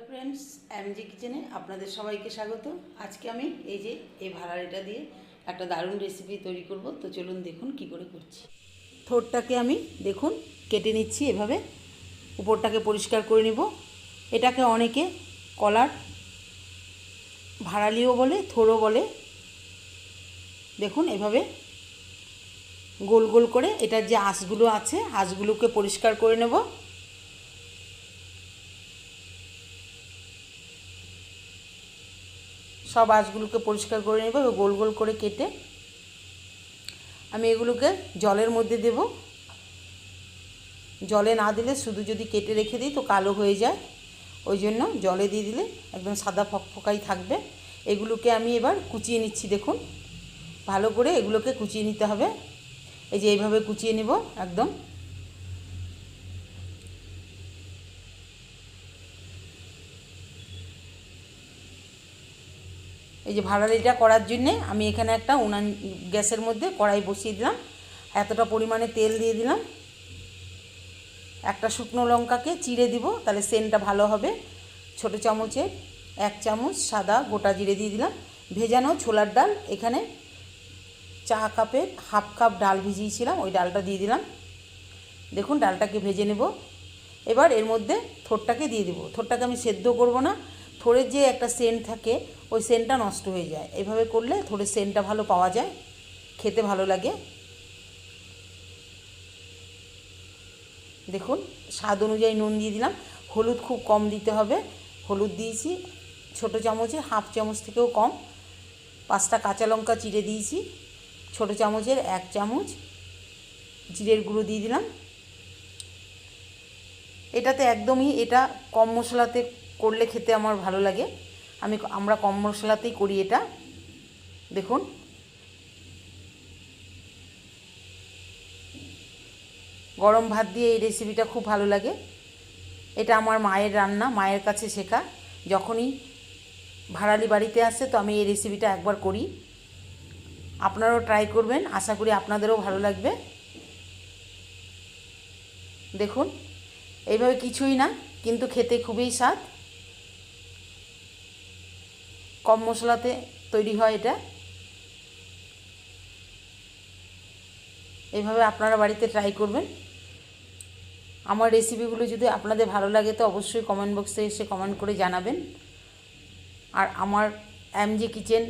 Hello friends MG কিচেনে আপনাদের সবাইকে স্বাগত। আজকে আমি এই যে এই ভাড়ালিটা দিয়ে একটা দারুণ রেসিপি তৈরি করব। তো চলুন দেখুন কি করে করছি। থোরটাকে আমি দেখুন কেটে নিচ্ছি এভাবে। উপরটাকে পরিষ্কার করে নেব। এটাকে অনেকে কলার ভাড়ালিও বলে, থোরও বলে। দেখুন এভাবে গোল গোল করে এটার যে আঁশগুলো আছে, আঁশগুলোকে পরিষ্কার করে নেব। সব আঁশগুলোকে পরিষ্কার করে নেব গোল গোল করে কেটে আমি এগুলোকে জলের মধ্যে দেব। জলে না দিলে শুধু যদি কেটে রেখে দিই তো কালো হয়ে যায়। ওই জন্য জলে দিয়ে দিলে একদম সাদা ফকফকাই থাকবে। এগুলোকে আমি এবার কুচিয়ে নিচ্ছি দেখুন। ভালো করে এগুলোকে কুচিয়ে নিতে হবে। এই যে এইভাবে কুচিয়ে নেব একদম। এই যে ভাড়ালিটা করার জন্যে আমি এখানে একটা উনান গ্যাসের মধ্যে কড়াই বসিয়ে দিলাম, এতটা পরিমাণে তেল দিয়ে দিলাম। একটা শুকনো লঙ্কাকে চিড়ে দিব, তাহলে সেন্টটা ভালো হবে। ছোট চামচে এক চামচ সাদা গোটা জিরে দিয়ে দিলাম। ভেজানো ছোলার ডাল, এখানে চা কাপের হাফ কাপ ডাল ভিজিয়েছিলাম, ওই ডালটা দিয়ে দিলাম। দেখুন, ডালটাকে ভেজে নেব। এবার এর মধ্যে থোরটাকে দিয়ে দিব। থোরটাকে আমি সেদ্ধ করব না থোড়ের যে একটা সেন্ট থাকে, ওই সেন্টটা নষ্ট হয়ে যায়। এভাবে করলে থোড়ের সেন্টটা ভালো পাওয়া যায়, খেতে ভালো লাগে। দেখুন, স্বাদ অনুযায়ী নুন দিয়ে দিলাম। হলুদ খুব কম দিতে হবে। হলুদ দিয়েছি, ছোট চামচে, হাফ চামচ থেকেও কম। পাঁচটা কাঁচা লঙ্কা চিড়ে দিয়েছি, ছোট চামচের এক চামচ। জিরের গুঁড়ো দিয়ে দিলাম। এটাতে একদমই এটা কম মশলাতে করলে খেতে আমার ভালো লাগে। আমি আমরা কম মশলাতেই করি এটা। দেখুন। গরম ভাত দিয়ে এই রেসিপিটা খুব ভালো লাগে। এটা আমার মায়ের রান্না, মায়ের কাছে শেখা। যখনই ভাড়ালি বাড়িতে আসে তো আমি এই রেসিপিটা একবার করি। আপনারাও ট্রাই করবেন, আশা করি আপনাদেরও ভালো লাগবে। দেখুন। এইভাবে কিছুই না, কিন্তু খেতে খুবই স্বাদ। কম মশলাতে তৈরি হয় এটা। এইভাবে আপনারা বাড়িতে ট্রাই করবেন। আমার রেসিপিগুলো যদি আপনাদের ভালো লাগে তো অবশ্যই কমেন্ট বক্সে এসে কমেন্ট করে জানাবেন। আর আমার এমজি কিচেন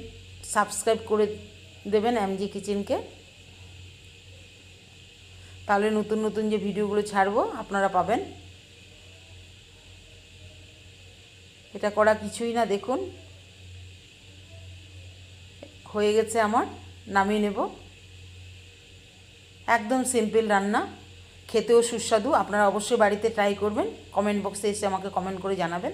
সাবস্ক্রাইব করে দেবেন এমজি কিচেনকে তাহলে নতুন নতুন যে ভিডিওগুলো ছাড়বো আপনারা পাবেন। এটা করা কিছুই না, দেখুন। হয়ে গেছে আমার, নামিয়ে নেব। একদম সিম্পল রান্না, খেতেও সুস্বাদু, আপনারা অবশ্যই বাড়িতে ট্রাই করবেন কমেন্ট বক্সে এসে আমাকে কমেন্ট করে জানাবেন।